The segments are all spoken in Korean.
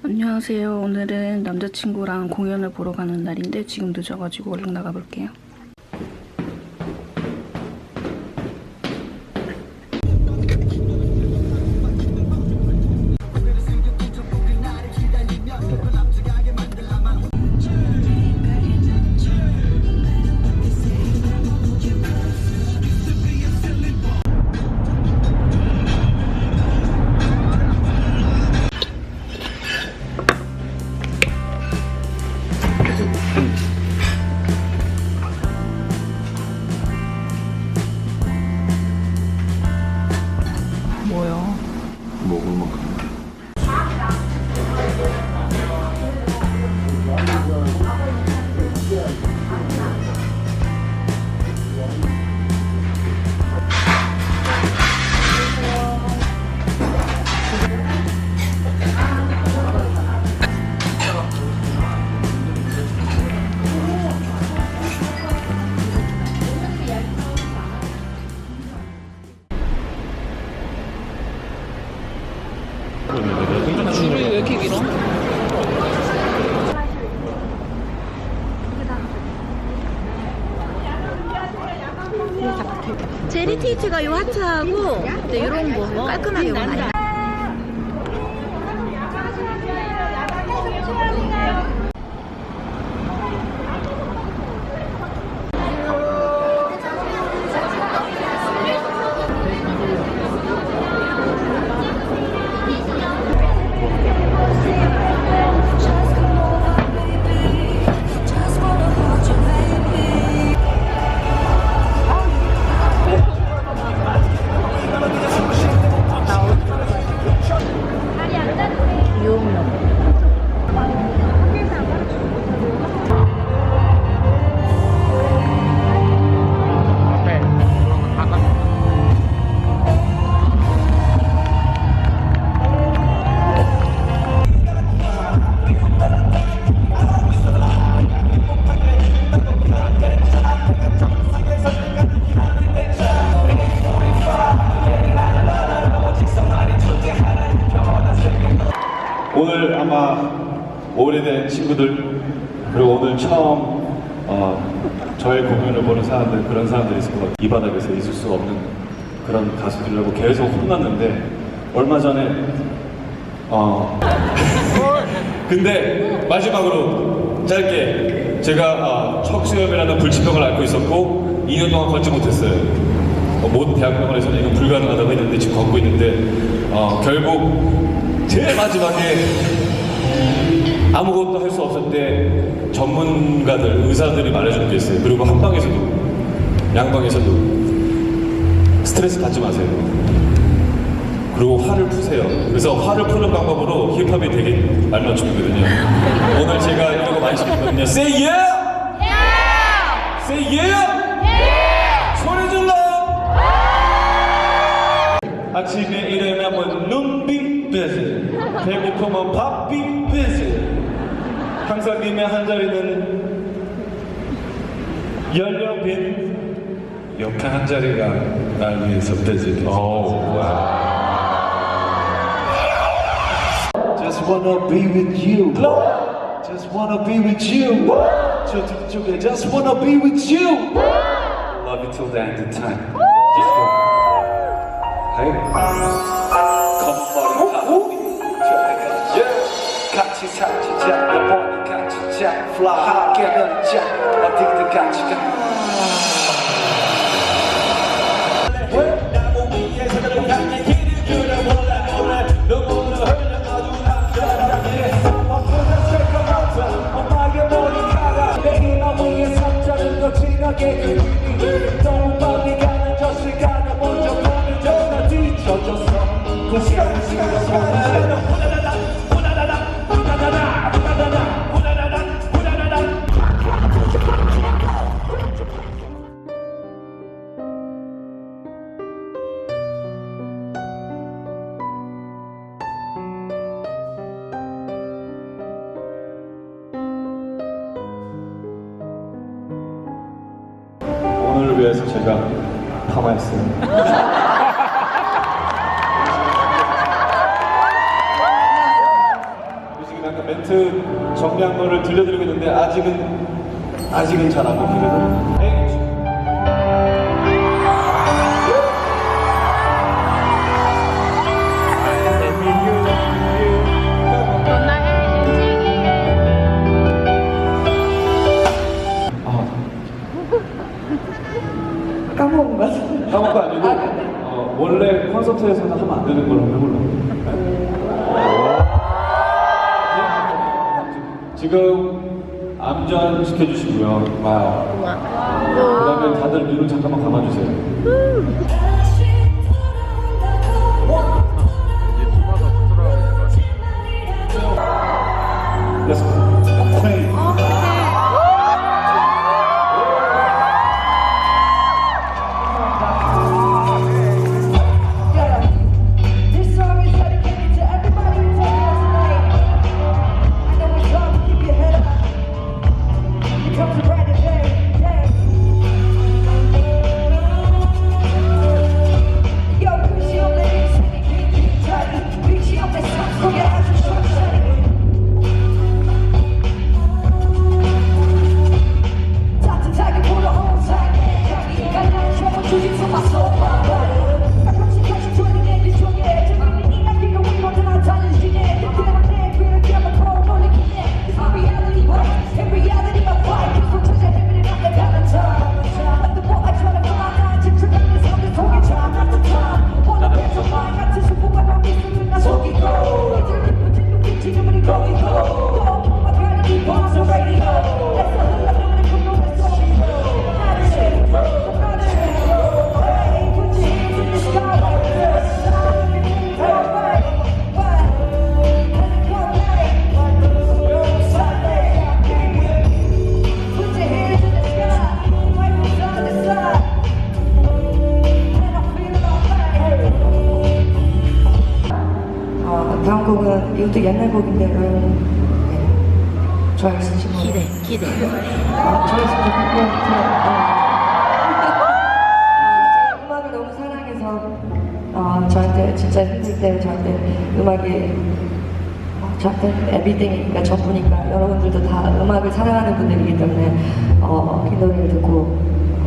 안녕하세요. 오늘은 남자친구랑 공연을 보러 가는 날인데 지금 늦어가지고 얼른 나가볼게요. 줄이 왜 이렇게 길어? 제리 테이트가 요 하트하고 네, 이런 거 깔끔하게 많이 오늘 아마 오래된 친구들 그리고 오늘 처음 어, 저의 공연을 보는 사람들 그런 사람들이 있을 것 같아요. 이 바닥에서 있을 수 없는 그런 가수들이라고 계속 혼났는데 얼마 전에 어 근데 마지막으로 짧게 제가 어, 척수염이라는 불치병을 앓고 있었고 2년 동안 걷지 못했어요. 어, 모든 대학병원에서는 이건 불가능하다고 했는데 지금 걷고 있는데 어, 결국 제일 마지막에 아무것도 할 수 없을 때 전문가들, 의사들이 말해주는 게 있어요. 그리고 한방에서도, 양방에서도 스트레스 받지 마세요. 그리고 화를 푸세요. 그래서 화를 푸는 방법으로 힙합이 되게 말 맞춤이거든요. 오늘 제가 이런 거 많이 시켰거든요. Say yeah! Say yeah! 소리 질러! 아침에 일어나면 눈빛 비지 배고프면 밥빛 비지 항상 님의 한 자리는 열려 빈 옆에 한 자리가 날 위해서 비지 Just wanna be with you. Just wanna be with you. 저쪽 쪽에 Just wanna be with you. Love you till the end of time. Just go. Hey. 자. Fly high, get on 자. 어디든 같이 가. 그리니 오늘을 위해서 제가 파마했어요. 요즘 멘트 정리한 거를 들려드리고 있는데 아직은 아직은 잘 안 먹히거든요. 까먹은 것 같아요. 까먹은 거 아니고 어, 원래 콘서트에서는 하면 안 되는 걸 해보려고. 지금 암전 지켜주시고요. 와우. 그 다음에 다들 눈을 잠깐만 감아주세요. comes around. 좋아했으시면 기대 기대 어, 좋아했으면 좋겠고 어, 음악을 너무 사랑해서 어, 저한테 진짜 힘들 때 저한테 음악이 어, 저한테 에비딩이니까 전부니까 여러분들도 다 음악을 사랑하는 분들이기 때문에 어, 이 노래를 듣고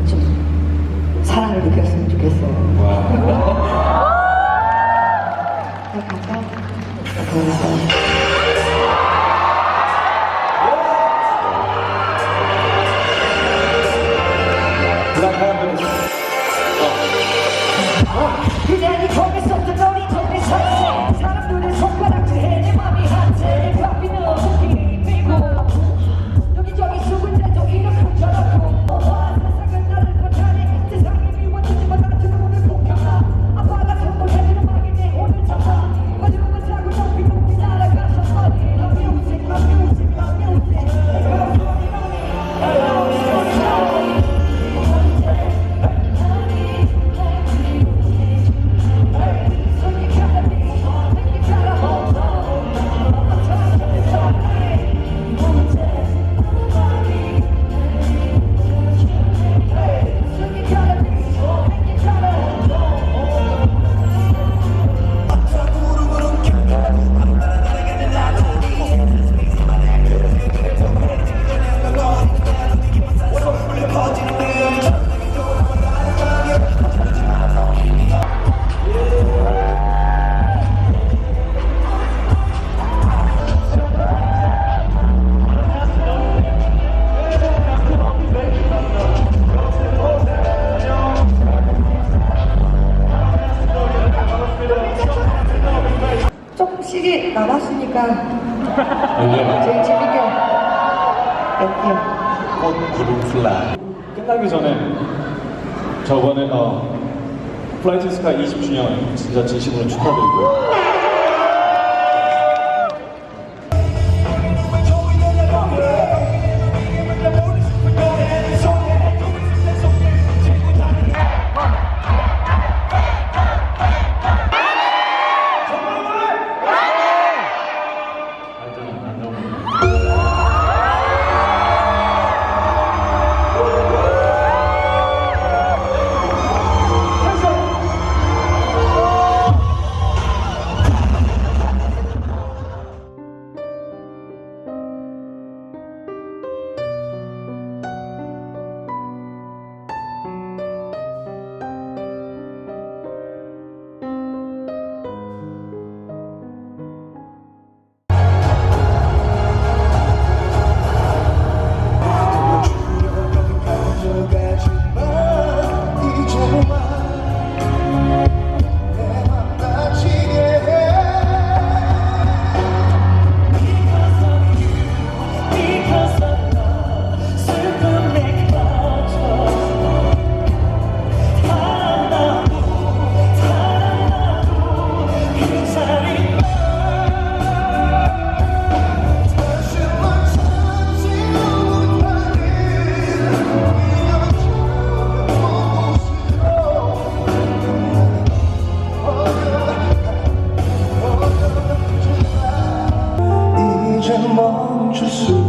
좀 사랑을 느꼈으면 좋겠어요. 와. 갈까요? 그 그냥 이거 이제 제일 재밌게 낼게요. 꽃 구름 플라 끝나기 전에 저번에 어 플라이트 스카 20주년 진짜 진심으로 축하드리고요. just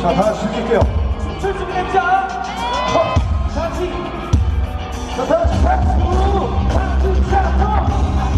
자, 다 같이 즐길게요. 춤출 준비 됐죠? 같이. 자, 다 같이 박수! 박수! 박수!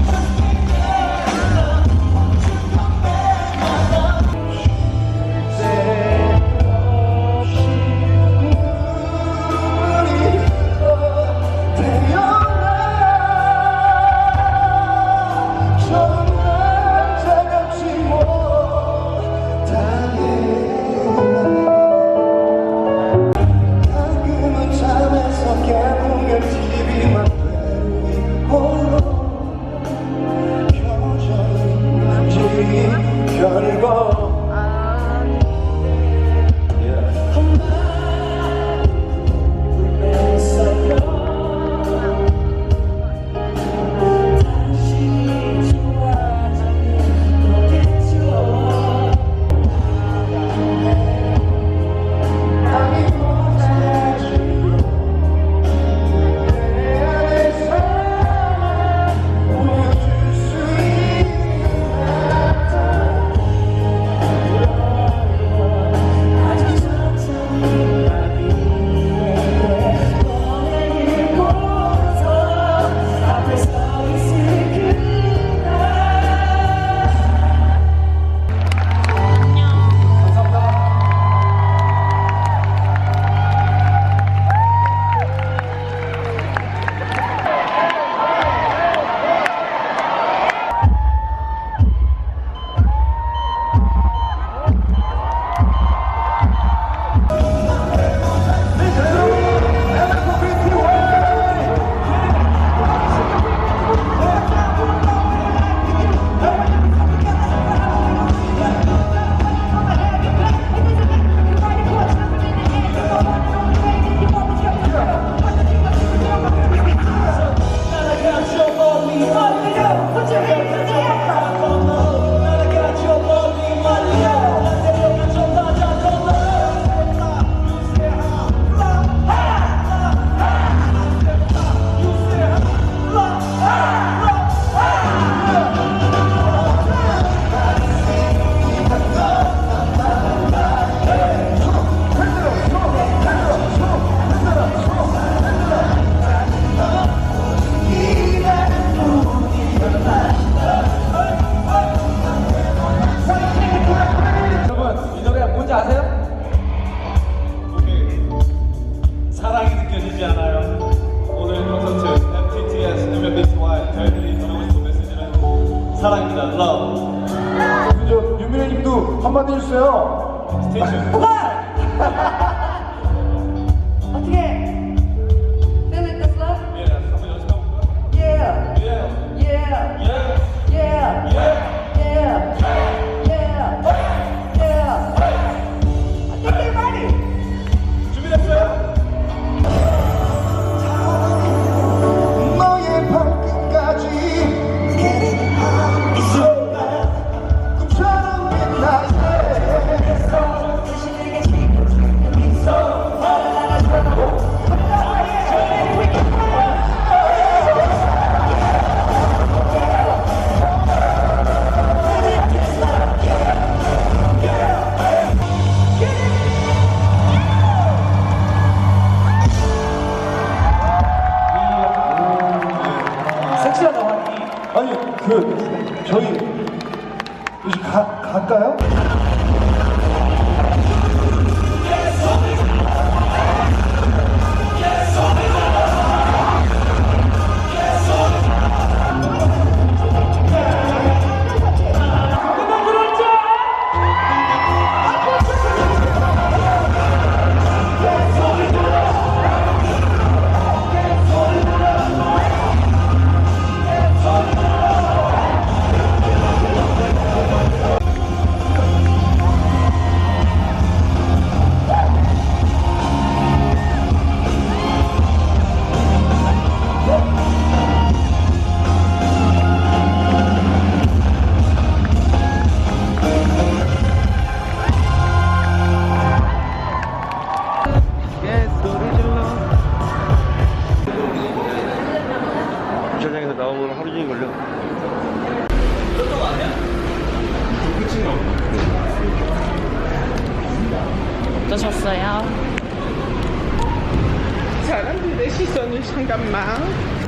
주차장에서 나오면 하루 종일 걸려. 어떠셨어요? 사람들의 시선을 잠깐만